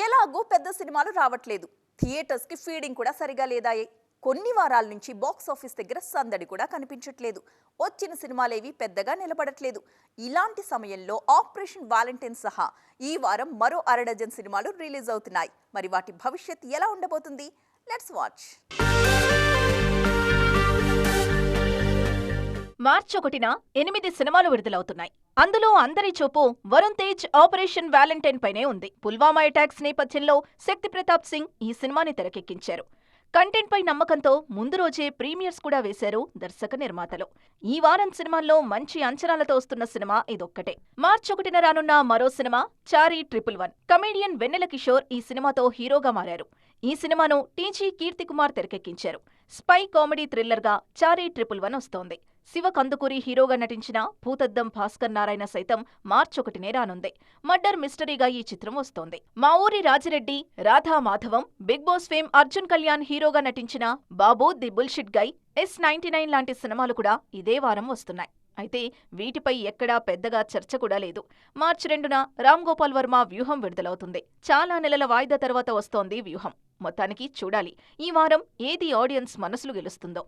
ఎలాగో పెద్ద సినిమాలు రావట్లేదు. థియేటర్స్కి ఫీడింగ్ కూడా సరిగా లేదాయే. కొన్ని వారాల నుంచి బాక్స్ ఆఫీస్ దగ్గర సందడి కూడా కనిపించట్లేదు. వచ్చిన సినిమాలేవి పెద్దగా నిలబడట్లేదు. ఇలాంటి సమయంలో ఆపరేషన్ వాలంటైన్ సహా ఈ వారం మరో అరడజన్ సినిమాలు రిలీజ్ అవుతున్నాయి. మరి వాటి భవిష్యత్ ఎలా ఉండబోతుంది? Let's watch. మార్చి ఒకటిన ఎనిమిది సినిమాలు విడుదలవుతున్నాయి. అందులో అందరి చూపు వరుణ్ తేజ్ ఆపరేషన్ వ్యాలంటైన్ పైనే ఉంది. పుల్వామా అటాక్స్ నేపథ్యంలో శక్తి ప్రతాప్ సింగ్ ఈ సినిమాని తెరకెక్కించారు. కంటెంట్ పై నమ్మకంతో ముందు రోజే ప్రీమియర్స్ కూడా వేశారు దర్శక నిర్మాతలు. ఈ వారం సినిమాల్లో మంచి అంచనాలతో వస్తున్న సినిమా ఇదొక్కటే. మార్చి ఒకటిన రానున్న మరో cinema Chary triple one. Comedian Vennela Kishore ఈ సినిమాతో హీరోగా మారారు. ఈ సినిమాను టీజీ కీర్తికుమార్ తెరకెక్కించారు. స్పై కామెడీ థ్రిల్లర్గా చారీ ట్రిపుల్ వన్ వస్తోంది. శివ కందుకూరి హీరోగా నటించిన భూతద్దం భాస్కర్ నారాయణ సైతం మార్చొకటినే రానుంది. మర్డర్ మిస్టరీగా ఈ చిత్రం వస్తోంది. మా ఊరి Rajireddy Radha Madhavam big boss fame Arjun Kalyan హీరోగా నటించిన Babu the bullshit guy S ninety nine లాంటి సినిమాలు కూడా ఇదే వారం వస్తున్నాయి. అయితే వీటిపై ఎక్కడా పెద్దగా చర్చ కూడా లేదు. మార్చి రెండున రామ్ గోపాల్ వర్మ వ్యూహం విడుదలవుతుంది. చాలా నెలల వాయిదా తర్వాత వస్తోంది వ్యూహం. మొత్తానికి చూడాలి. ఈ వారం ఏది ఆడియన్స్ మనసులు గెలుస్తుందో.